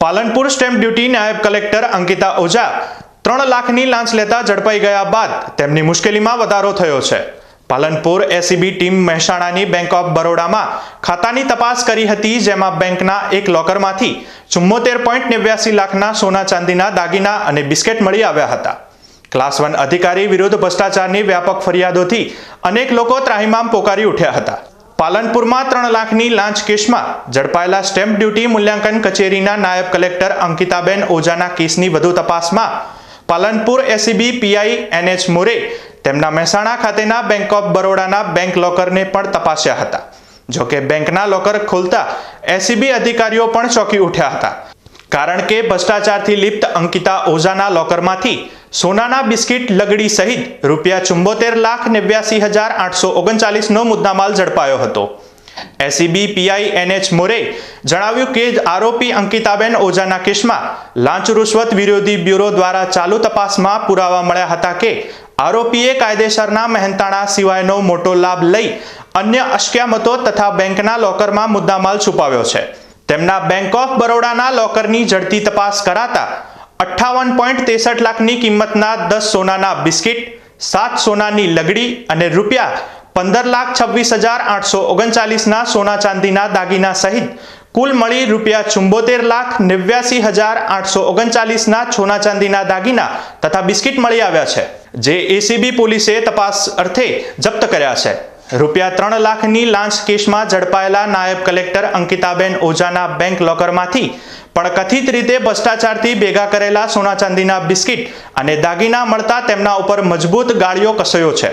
Palanpur stamp duty નાયબ collector Ankita Oza ત્રણ લાખની લાંચ લેતા ઝડપાઈ ગયા બાદ તેમની મુશ્કેલીમાં વધારો થયો છે. પાલનપુર એસીબી ટીમ મહેસાણાની બેંક ઓફ બરોડામાં ખાતાની તપાસ કરી હતી, જેમાં બેંકના એક લોકરમાંથી ચુમ્મોતેર પોઈન્ટ નેવ્યાસી લાખના સોના ચાંદીના દાગીના અને બિસ્કેટ મળી આવ્યા હતા. ક્લાસ વન અધિકારી વિરુદ્ધ ભ્રષ્ટાચારની વ્યાપક ફરિયાદોથી અનેક લોકો ત્રાહિમામ પોકારી ઉઠ્યા હતા. પાલનપુરમાં ત્રણ લાખની લાંચ કેસમાં ઝડપાયેલા સ્ટેમ્પ ડ્યુટી મૂલ્યાંકન કચેરીના નાયબ કલેક્ટર અંકિતાબેન ઓઝાના કેસની વધુ તપાસમાં Palanpur ACB PI NH More તેમના મહેસાણા ખાતેના બેંક ઓફ બરોડાના બેંક લોકરને પણ તપાસ્યા હતા, જોકે બેંકના લોકર ખોલતા એસીબી અધિકારીઓ પણ ચોંકી ઉઠ્યા હતા. કારણ કે ભ્રષ્ટાચારથી લિપ્ત અંકિતા ઓઝાના લોકરમાંથી સોનાના બિસ્કિટ લગડી સહિત રૂપિયા ચુંબોતેર લાખ નેવ્યાસી હજાર આઠસો ઓગણચાલીસનો મુદ્દામાલ ઝડપાયો હતો. એસીબી પીઆઈ, એનએચ મોરે જણાવ્યું કે આરોપી અંકિતાબેન ઓઝાના કેસમાં લાંચ રૂશ્વત વિરોધી બ્યુરો દ્વારા ચાલુ તપાસમાં પુરાવા મળ્યા હતા કે આરોપીએ કાયદેસરના મહેનતાણા સિવાયનો મોટો લાભ લઈ અન્ય અસ્ક્યામતો તથા બેંકના લોકરમાં મુદ્દામાલ છુપાવ્યો છે. તેમના બેંક ઓફ બરોડાના લોકરની ઝડપી તપાસ કરાતા અઠ્ઠાવન પોઈન્ટ ત્રેસઠ લાખની કિંમતના દસ સોનાના બિસ્કિટ, સાત સોનાની લગડી અને રૂપિયા પંદર લાખ છવ્વીસ હજાર આઠસો ઓગણચાલીસના સોના ચાંદીના દાગીના સહિત કુલ મળી રૂપિયા ચુંબોતેર લાખ નેવ્યાસી હજાર આઠસો ઓગણચાલીસના સોના ચાંદીના દાગીના તથા બિસ્કિટ મળી આવ્યા છે, જે એસીબી પોલીસે તપાસ અર્થે જપ્ત કર્યા છે. રૂપિયા ત્રણ લાખની લાંચ કેસમાં ઝડપાયેલા નાયબ કલેક્ટર અંકિતાબેન ઓઝાના બેંક લોકરમાંથી પણ કથિત રીતે ભ્રષ્ટાચારથી ભેગા કરેલા સોના ચાંદીના બિસ્કિટ અને દાગીના મળતા તેમના ઉપર મજબૂત ગાળીઓ કસયો છે.